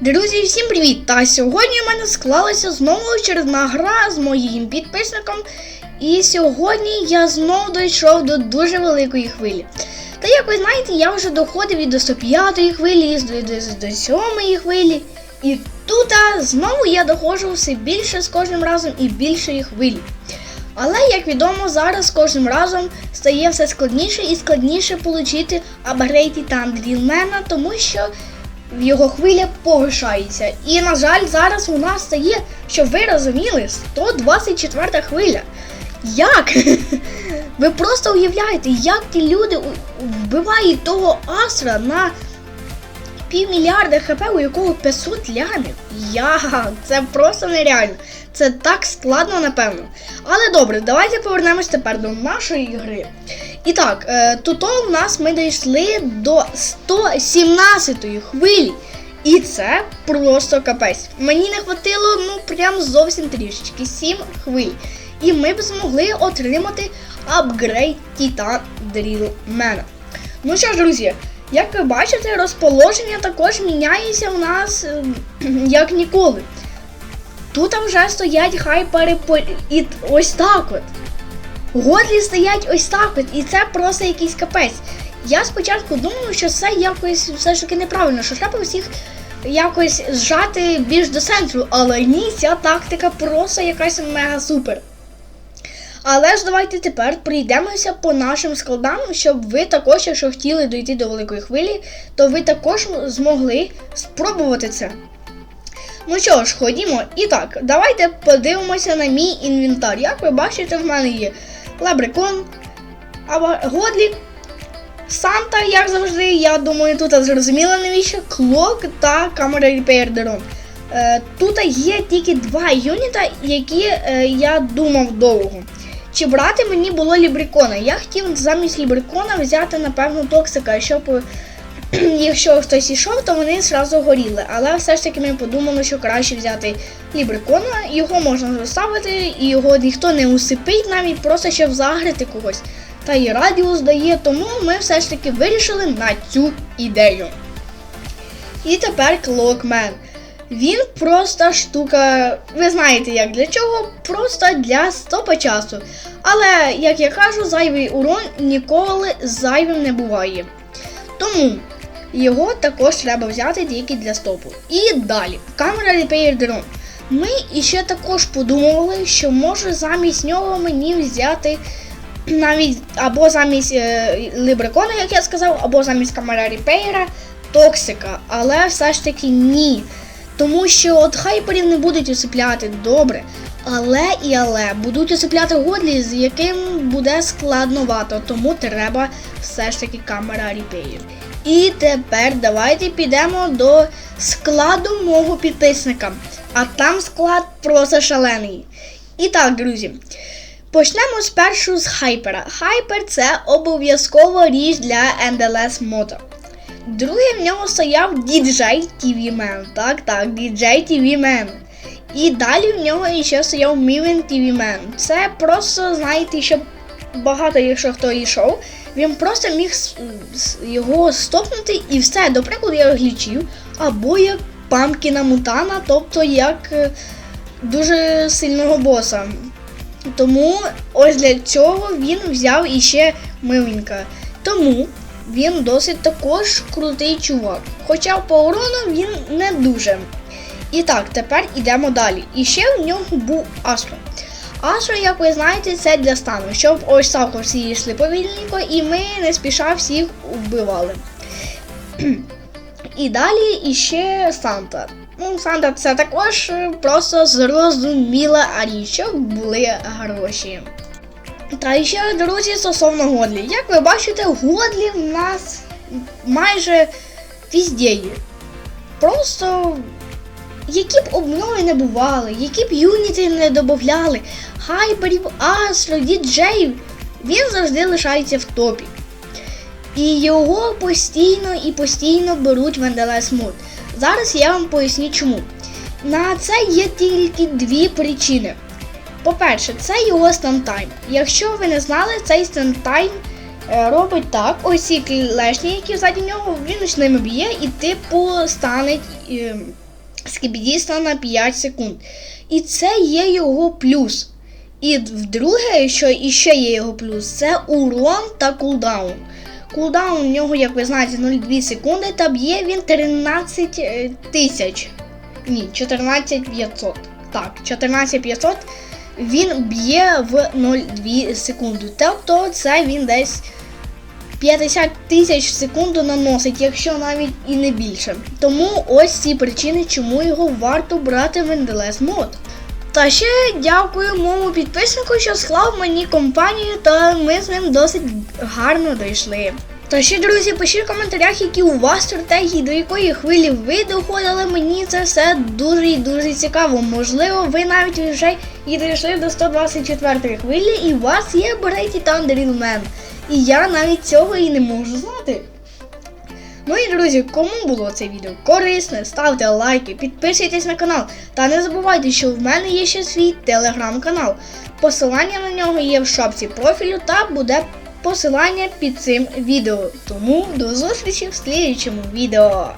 Друзі, всім привіт! Та сьогодні в мене склалася знову очередна гра з моїм підписником. І сьогодні я знову дійшов до дуже великої хвилі. Та як ви знаєте, я вже доходив і до 105-ї хвилі, і до, до, до 7-ї хвилі. І тут знову я доходжу все більше з кожним разом і більшої хвилі. Але, як відомо, зараз з кожним разом стає все складніше і складніше отримати апгрейд Титан Дрілмена, тому що його хвиля повишається. І, на жаль, зараз у нас стає, щоб ви розуміли, 124 хвиля. Як? Ви просто уявляєте, як ті люди вбивають того Астра на півмільярда хп, у якого 500 лямів. Як? Це просто нереально. Це так складно, напевно. Але добре, давайте повернемось тепер до нашої гри. І так, е, тут у нас ми дійшли до 117-ї хвилі. І це просто капець. Мені не хватило, ну прям зовсім трішечки, 7 хвиль. І ми б змогли отримати апгрейд Титан Дрілмена. Ну що ж, друзі, як ви бачите, розположення також міняється у нас е, як ніколи. Тут вже стоять хайпери і ось так от. Годлі стоять ось так от, і це просто якийсь капець. Я спочатку думав, що це якось все ж таки неправильно, що треба всіх якось зжати більш до центру, але ні, ця тактика просто якась мега супер. Але ж давайте тепер прийдемося по нашим складам, щоб ви також, якщо хотіли дойти до великої хвилі, то ви також змогли спробувати це. Ну що ж, ходімо. І так, давайте подивимося на мій інвентар. Як ви бачите, в мене є лабрикон, Годлі, Санта, як завжди, я думаю, тут зрозуміло навіщо, клок та камера Drone. Е, тут є тільки два юніта, які е, я думав довго. Чи брати мені було лібрикона? Я хотів замість лібрикона взяти, напевно, токсика, щоб якщо хтось ішов, то вони зразу горіли. Але все ж таки ми подумали, що краще взяти лібрикона, його можна заставити, і його ніхто не усипить навіть просто щоб загрити когось. Та і радіус дає, тому ми все ж таки вирішили на цю ідею. І тепер Клокмен. Він просто штука, ви знаєте як для чого, просто для стопа часу. Але, як я кажу, зайвий урон ніколи зайвим не буває. Тому його також треба взяти тільки для стопу. І далі, камера Repair Drone. Ми іще також подумували, що може замість нього мені взяти навіть або замість е, Либрикона, як я сказав, або замість камера Репейра Токсика. Але все ж таки ні. Тому що от хайперів не будуть усипляти добре. Але і але будуть усипляти годлі, з яким буде складновато, тому треба все ж таки камера репеїв. І тепер давайте підемо до складу мого підписника. А там склад просто шалений. І так, друзі. Почнемо спершу з хайпера. Хайпер це обов'язково річ для NDLS мото. Другий в нього стояв DJ TV Man. Так, так, DJ TV Man. І далі в нього ще стояв Мівен TV Man. Це просто, знаєте, щоб багато, якщо хто йшов, він просто міг його стопнути і все. До прикладу, як глічів, або як памкіна мутана, тобто як е, дуже сильного боса. Тому ось для цього він взяв іще Мивінка. Тому він досить також крутий чувак. Хоча по урону він не дуже. І так, тепер йдемо далі. І ще в нього був Астро. Астро, як ви знаєте, це для стану, щоб ось так всі йшли повільненько, і ми не спіша всіх вбивали. І далі іще Санта. Ну, Санта це також просто зрозуміла річ, щоб були гроші. Та ще, друзі, стосовно Годлі. Як ви бачите, Годлі в нас майже везде є. Просто які б обнови не бували, які б юніти не додавали, хайперів, астро, діджеїв, він завжди лишається в топі. І його постійно і постійно беруть в NDLS мод. Зараз я вам поясню чому. На це є тільки дві причини. По-перше, це його стантайм. Якщо ви не знали, цей стантайм е, робить так, ось ці клешні, які ззаді нього, він з ними б'є і типу стане е, скібідіста на 5 секунд. І це є його плюс. І вдруге, що іще є його плюс, це урон та кулдаун. Кулдаун у нього, як ви знаєте, 0,2 секунди та б'є він 13 е, тисяч. Ні, 14500. Так, 14500 він б'є в 0,2 секунди. Тобто це він десь 50 тисяч в секунду наносить, якщо навіть і не більше. Тому ось ці причини, чому його варто брати в Endeless мод. Та ще дякую моєму підписнику, що склав мені компанію, та ми з ним досить гарно дійшли. Та ще, друзі, пишіть в коментарях, які у вас стратегії, до якої хвилі ви доходили. Мені це все дуже і дуже цікаво. Можливо, ви навіть вже і дійшли до 124 хвилі, і у вас є Брейті Thunder Man. І я навіть цього і не можу знати. І друзі, кому було це відео корисне, ставте лайки, підписуйтесь на канал та не забувайте, що в мене є ще свій телеграм-канал. Посилання на нього є в шапці профілю та буде посилання під цим відео. Тому до зустрічі в слідчому відео.